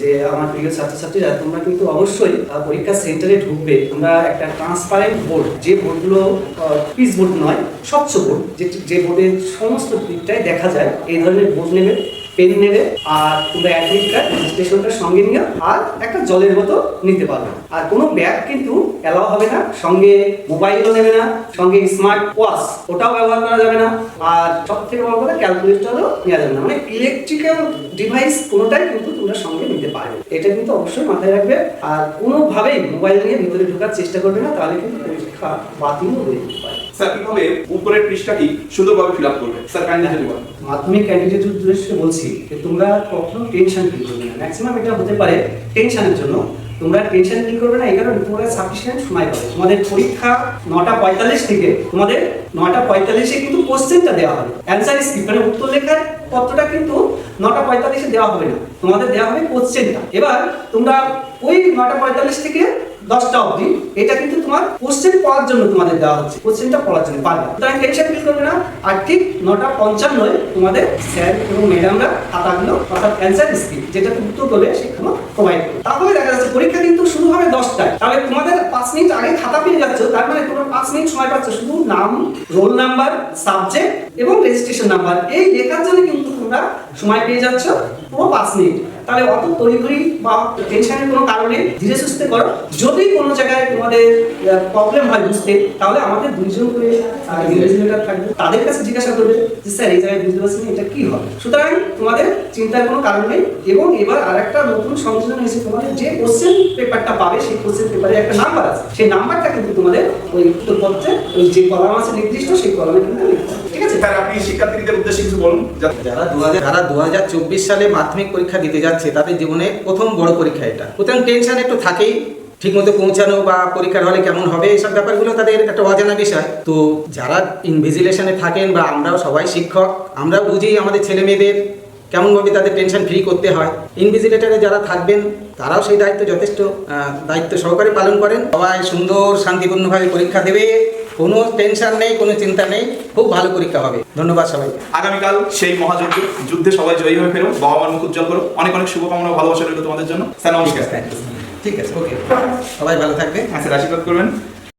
যে আমার প্রিয় ছাত্রছাত্রীরা, তোমরা কিন্তু অবশ্যই পরীক্ষা সেন্টারে ঢুকবে। তোমরা একটা ট্রান্সপারেন্ট বোর্ড যে বোর্ডগুলো পিস বোর্ড নয়, স্বচ্ছ বোর্ড যে যে বোর্ডের সমস্ত দিকটাই দেখা যায়, এই ধরনের বোর্ড নেবে। পেন নেবে আর তোমরা অ্যাডমিট কার্ড রেজিস্ট্রেশনটা সঙ্গে নিও আর একটা জলের বোতল নিতে পারবে। আর কোনো ব্যাগ কিন্তু অ্যালাউ হবে না, সঙ্গে মোবাইলও নেবে না, সঙ্গে স্মার্ট ওয়াচ ওটাও ব্যবহার করা যাবে না। আর সব থেকে বড় কথা ক্যালকুলেটরও নেওয়া যাবে না। মানে ইলেকট্রিক্যাল ডিভাইস কোনোটাই কিন্তু তোমরা সঙ্গে নিতে পারবে এটা কিন্তু অবশ্যই মাথায় রাখবে। আর কোনোভাবেই মোবাইল নিয়ে ভিতরে ঢোকার চেষ্টা করবে না, তাহলে কিন্তু পরীক্ষা বাতিলও হয়ে যেতে পারে। স্যার, কীভাবে উপরের পৃষ্ঠাটি সুন্দরভাবে ফিল আপ করবে? স্যার কাইন্ডলি যদি বলেন। ক্যান্ডিডেট উদ্দেশ্যে বলছি যে তোমরা কখনো টেনশন ফিল করবে না। ম্যাক্সিমাম এটা হতে পারে টেনশনের জন্য। তোমরা টেনশন ফিল করবে না, এই কারণে সাফিসিয়েন্ট সময় পাবে। তোমাদের পরীক্ষা নটা পঁয়তাল্লিশ থেকে তোমাদের নটা পঁয়তাল্লিশে কিন্তু কোশ্চেনটা দেওয়া হবে। অ্যান্সার স্ক্রিপ্ট মানে উত্তর লেখার পত্রটা কিন্তু নটা পঁয়তাল্লিশে দেওয়া হবে না। তোমাদের দেওয়া হবে কোশ্চেনটা। এবার তোমরা ওই নটা পঁয়তাল্লিশ থেকে দশটা অবধি। এটা কিন্তু তোমার কোশ্চেন পড়ার জন্য তোমাদের দেওয়া হচ্ছে। কোশ্চেনটা পড়ার জন্য, পারবে সুতরাং টেনশন ফিল করবে না। আর ঠিক নটা পঞ্চান্নয় তোমাদের স্যার এবং ম্যাডামরা খাতাগুলো অর্থাৎ অ্যান্সার স্ক্রিপ্ট যেটা উত্তর করবে সেখানে প্রোভাইড করবে। তারপরে দেখা যাচ্ছে, পরীক্ষা কিন্তু শুরু হবে দশটায়। তাহলে তোমাদের পাঁচ মিনিট আগে খাতা পেয়ে যাচ্ছ, তার মানে তোমরা পাঁচ মিনিট সময় পাচ্ছ শুধু নাম রোল নাম্বার সাবজেক্ট এবং রেজিস্ট্রেশন নাম্বার এই লেখার জন্য কিন্তু তোমরা সময় পেয়ে যাচ্ছ, পুরো পাঁচ মিনিট। তাহলে অত তড়িঘড়ি বা টেনশনের কোনো কারণে ধীরে সুস্থে করো। যদি কোনো জায়গায় তোমাদের প্রবলেম হয় বুঝতে, তাহলে আমাদের দুইজন করে থাকবে। তাদের কাছে জিজ্ঞাসা করবে যে, স্যার, এই জায়গায় বুঝতে পারছি এটা কি হবে? সুতরাং তোমাদের চিন্তার কোনো কারণ নেই। এবং এবার আরেকটা নতুন সংযোজন হয়েছে তোমাদের। যে কোশ্চেন পেপারটা পাবে, সেই কোশ্চেন পেপারে একটা নাম্বার আছে। সেই নাম্বারটা কিন্তু তোমাদের ওই উত্তরপত্রে, ওই যে কলাম আছে নির্দিষ্ট, সেই কলামে কিন্তু লিখতে হবে আছে আপনি শিক্ষার্থীদের উদ্দেশ্যে বলুন। যারা দু যারা দু সালে মাধ্যমিক পরীক্ষা দিতে যাচ্ছে, তাদের জীবনে প্রথম বড় পরীক্ষা এটা। প্রথম টেনশন একটু থাকেই, ঠিকমতো পৌঁছানো বা পরীক্ষার হলে কেমন হবে, এসব ব্যাপারগুলো তাদের একটা অজানা বিষয়। তো যারা ইনভিজিলেশনে থাকেন বা আমরাও সবাই শিক্ষক আমরা বুঝি আমাদের ছেলে মেয়েদের কেমনভাবে তাদের টেনশন ফ্রি করতে হয়। ইনভিজিলেটারে যারা থাকবেন তারাও সেই দায়িত্ব যথেষ্ট দায়িত্ব সহকারে পালন করেন। সবাই সুন্দর শান্তিপূর্ণভাবে পরীক্ষা দেবে। কোনো টেনশন নেই কোনো চিন্তা নেই। খুব ভালো পরীক্ষা হবে। ধন্যবাদ সবাই আগামীকাল সেই মহাযজ্ঞ যুদ্ধে সবাই জয়ী হয়ে ফেরো। বাবা মার মুখ উজ্জ্বল করো। অনেক অনেক শুভকামনা ভালোবাসা রইল তোমাদের জন্য। স্যার নমস্কার। ঠিক আছে ওকে সবাই ভালো থাকবে। হ্যাঁ স্যার আশীর্বাদ করবেন।